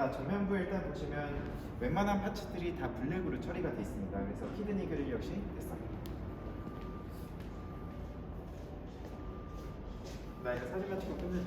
자, 전면부 일단 보시면 웬만한 파츠들이 다 블랙으로 처리가 되어 있습니다. 그래서 히든 이글 역시 됐어. 나 이거 사진만 찍고 끝내. 안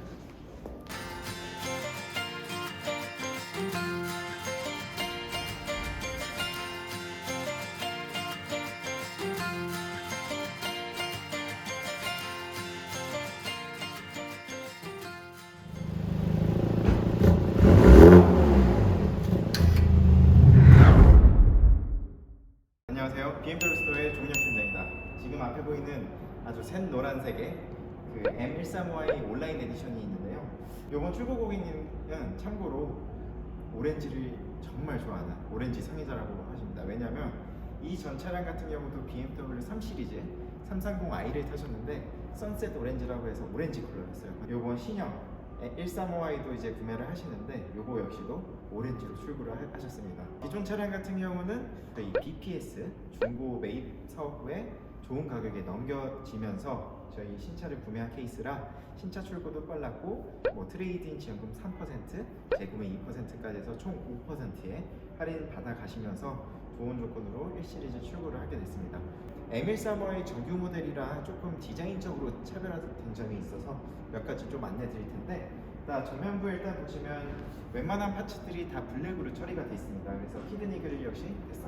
아주 샛 노란색의 그 M135i 온라인 에디션이 있는데요. 이번 출고 고객님은 참고로 오렌지를 정말 좋아하는 오렌지 성애자라고 하십니다. 왜냐하면 이 전 차량 같은 경우도 BMW 3 시리즈 330i를 타셨는데 선셋 오렌지라고 해서 오렌지 컬러였어요. 이번 신형 135i도 이제 구매를 하시는데 요거 역시도 오렌지로 출고를 하- 하셨습니다. 기존 차량 같은 경우는 저희 BPS 중고 매입 사업 후에 좋은 가격에 넘겨지면서 저희 신차를 구매한 케이스라 신차 출고도 빨랐고 뭐 트레이드인 지원금 3% 재구매 2%까지 해서 총 5%의 할인 받아 가시면서 좋은 조건으로 1시리즈 출고를 하게 됐습니다. M135의 정규 모델이라 조금 디자인적으로 차별화된 점이 있어서 몇 가지 좀 안내 드릴 텐데 자, 전면부 일단 보시면 웬만한 파츠들이 다 블랙으로 처리가 되어 있습니다. 그래서 히든 이글 역시 됐어.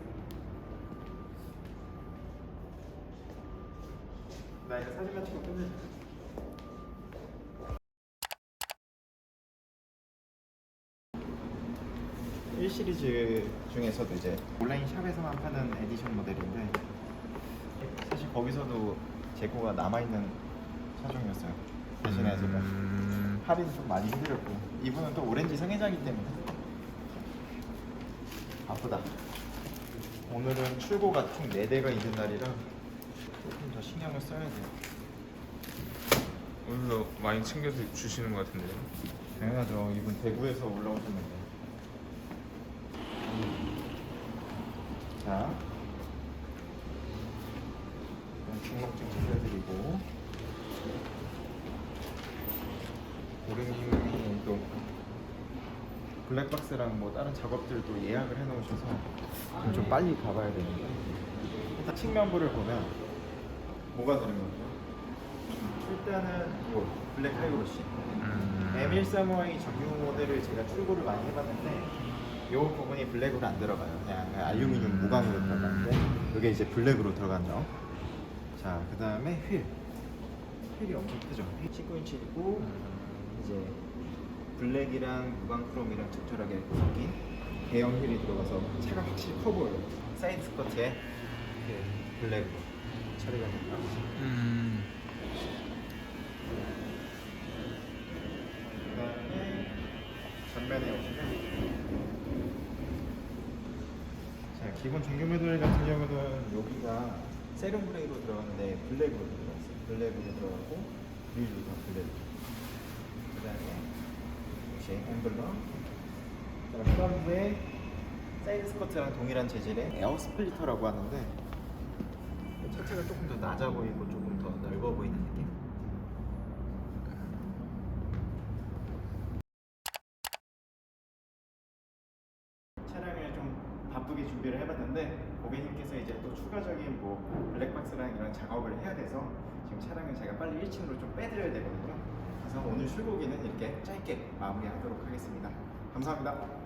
나 이거 사진만 찍고 끝내. 1 시리즈 중에서도 이제 온라인 샵에서만 파는 에디션 모델인데 사실 거기서도 재고가 남아 있는 차종이었어요. 대신에 제가 음, 할인 좀 많이 힘들었고 이분은 또 오렌지 성애자이기 때문에 아프다. 오늘은 출고가 총 4대가 있는 날이라 조금 더 신경을 써야 돼요. 오늘도 많이 챙겨 주시는 것 같은데요. 당연하죠. 이분 대구에서 올라오셨는데. 자, 중록증 챙겨드리고 고객님이 또 블랙박스랑 뭐 다른 작업들도 예약을 해놓으셔서 좀좀 빨리 가봐야 되는데 일단 측면부를 보면 뭐가 들은 거죠? 일단은 이 블랙 하이로시 음, M135i 정규 모델을 제가 출고를 많이 해봤는데 이 부분이 블랙으로 안 들어가요. 그냥 알루미늄 무광으로 들어가는데 이게 이제 블랙으로 들어간죠. 자, 그 다음에 휠. 휠이 엄청 크죠. 19인치이고 이제 블랙이랑 무광 크롬이랑 적절하게 섞인 대형 휠이 들어가서 차가 확실히 커 보여요. 사이드 스커트에 이렇게 블랙으로 처리가 됩니다. 음, 그다음에 전면에 오시면 자 기본 정규 모델 같은 경우는 여기가 세rum 그레이로 들어갔는데 블랙으로 들어갔어요. 블랙으로 들어가고 휠도 다 블랙. 그다음에 역시 엠블럼. 그다음 프런트에 사이드 스커트랑 동일한 재질의 에어 스플리터라고 하는데 차체가 조금 더 낮아 보이고 조금 더 넓어 보이는 느낌. 차량을 좀 바쁘게 준비를 해봤는데 고객님께서 이제 또 추가적인 뭐 블랙박스랑 이런 작업을 해야 돼서 지금 차량을 제가 빨리 1층으로 좀 빼드려야 되거든요. 그래서 오늘 출고기는 이렇게 짧게 마무리하도록 하겠습니다. 감사합니다.